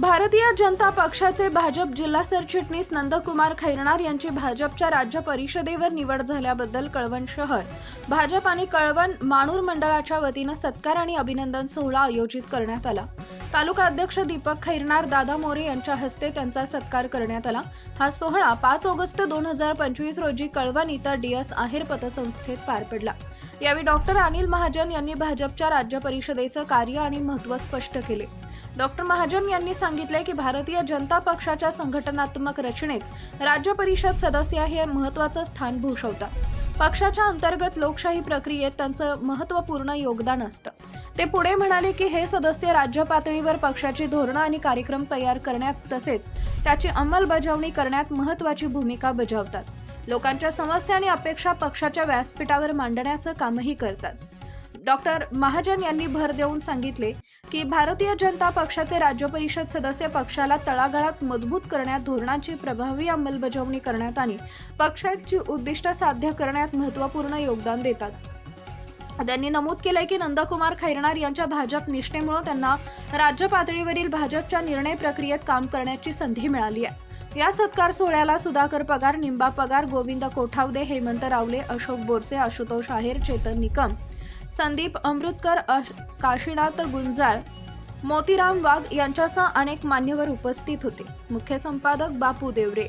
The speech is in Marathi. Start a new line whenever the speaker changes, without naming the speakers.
भारतीय जनता पक्षाचे भाजप जिल्हा सरचिटणीस नंदकुमार खैरनार यांची भाजपच्या राज्य परिषदेवर निवड झाल्याबद्दल कळवण शहर. भाजप आणि कळवण माणूर मंडळाच्या वतीनं सत्कार आणि अभिनंदन सोहळा आयोजित करण्यात आला. तालुका अध्यक्ष दीपक खैरनार दादा मोरे यांच्या हस्ते त्यांचा सत्कार करण्यात आला. हा सोहळा पाच ऑगस्ट दोन हजार पंचवीस रोजी कळवण इथं डीएस आहेर पतसंस्थेत पार पडला. यावेळी डॉक्टर अनिल महाजन यांनी भाजपच्या राज्य परिषदेचं कार्य आणि महत्त्व स्पष्ट केले. डॉक्टर महाजन यांनी सांगितले की भारतीय जनता पक्षाच्या संघटनात्मक रचनेत राज्य परिषद सदस्य हे महत्त्वाचं स्थान भूषवतात पक्षाच्या अंतर्गत लोकशाही प्रक्रियेत त्यांचं महत्त्वपूर्ण योगदान असतं. ते पुढे म्हणाले की हे सदस्य राज्य पातळीवर पक्षाची धोरणं आणि कार्यक्रम तयार करण्यात तसेच त्याची अंमलबजावणी करण्यात महत्त्वाची भूमिका बजावतात. लोकांच्या समस्या आणि अपेक्षा पक्षाच्या व्यासपीठावर मांडण्याचं कामही करतात. डॉक्टर महाजन यांनी भर देऊन सांगितले की भारतीय जनता पक्षाचे राज्य परिषद सदस्य पक्षाला तळागाळात मजबूत करण्यात धोरणाची प्रभावी अंमलबजावणी करण्यात आणि पक्षाची उद्दिष्ट साध्य करण्यात महत्त्वपूर्ण योगदान देतात. त्यांनी नमूद केलंय की नंदकुमार खैरनार यांच्या भाजप निष्ठेमुळे त्यांना राज्य पातळीवरील भाजपच्या निर्णय प्रक्रियेत काम करण्याची संधी मिळाली आहे. या सत्कार सोहळ्याला सुधाकर पगार निंबा पगार गोविंद कोठावदे हेमंत रावले अशोक बोरसे आशुतोष आहेर चेतन निकम संदीप अमृतकर अश- काशीनाथ गुंजाळ मोतीराम वाघ यांच्यासह अनेक मान्यवर उपस्थित होते. मुख्य संपादक बापू देवरे.